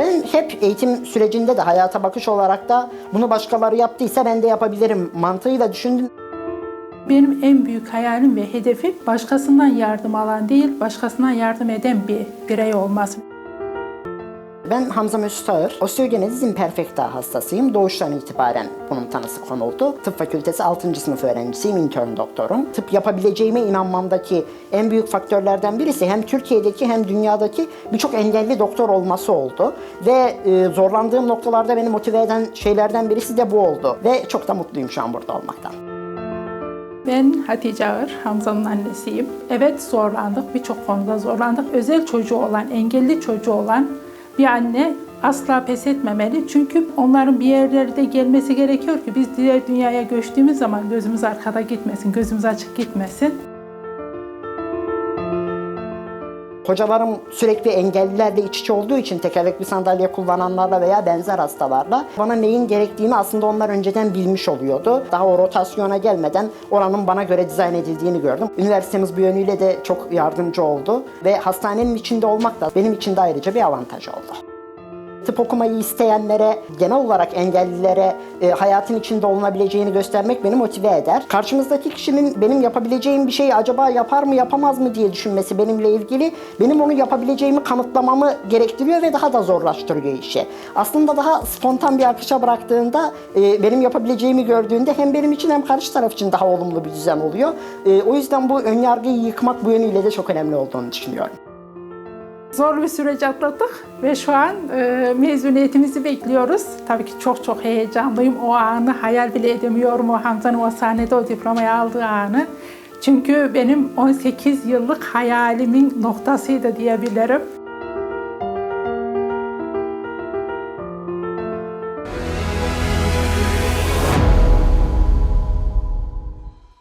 Ben hep eğitim sürecinde de hayata bakış olarak da bunu başkaları yaptıysa ben de yapabilirim mantığıyla düşündüm. Benim en büyük hayalim ve hedefim başkasından yardım alan değil, başkasına yardım eden bir birey olması. Ben Hamza Mesut Ağır, osteogenesis imperfecta hastasıyım. Doğuştan itibaren bunun tanısı konuldu. Tıp fakültesi 6. sınıf öğrencisiyim, intern doktorum. Tıp yapabileceğime inanmamdaki en büyük faktörlerden birisi hem Türkiye'deki hem dünyadaki birçok engelli doktor olması oldu. Ve e, zorlandığım noktalarda beni motive eden şeylerden birisi de bu oldu. Ve çok da mutluyum şu an burada olmaktan. Ben Hatice Ağır, Hamza'nın annesiyim. Evet zorlandık, birçok konuda zorlandık. Özel çocuğu olan, engelli çocuğu olan bir anne asla pes etmemeli. Çünkü onların bir yerlerde gelmesi gerekiyor ki biz diğer dünyaya göçtüğümüz zaman gözümüz arkada gitmesin, gözümüz açık gitmesin. Hocalarım sürekli engellilerle iç içe olduğu için tekerlekli sandalye kullananlarla veya benzer hastalarla bana neyin gerektiğini aslında onlar önceden bilmiş oluyordu. Daha o rotasyona gelmeden oranın bana göre dizayn edildiğini gördüm. Üniversitemiz bu yönüyle de çok yardımcı oldu ve hastanenin içinde olmak da benim için de ayrıca bir avantaj oldu. Tıp okumayı isteyenlere, genel olarak engellilere e, hayatın içinde olunabileceğini göstermek beni motive eder. Karşımızdaki kişinin benim yapabileceğim bir şeyi acaba yapar mı yapamaz mı diye düşünmesi benimle ilgili benim onu yapabileceğimi kanıtlamamı gerektiriyor ve daha da zorlaştırıyor işi. Aslında daha spontan bir akışa bıraktığında e, benim yapabileceğimi gördüğünde hem benim için hem karşı taraf için daha olumlu bir düzen oluyor. E, o yüzden bu önyargıyı yıkmak bu yönüyle de çok önemli olduğunu düşünüyorum. Zor bir süreç atlattık ve şu an e, mezuniyetimizi bekliyoruz. Tabii ki çok çok heyecanlıyım. O anı hayal bile edemiyorum. O Hamza'nın o sahnede o diplomayı aldığı anı. Çünkü benim 18 yıllık hayalimin noktasıydı diyebilirim.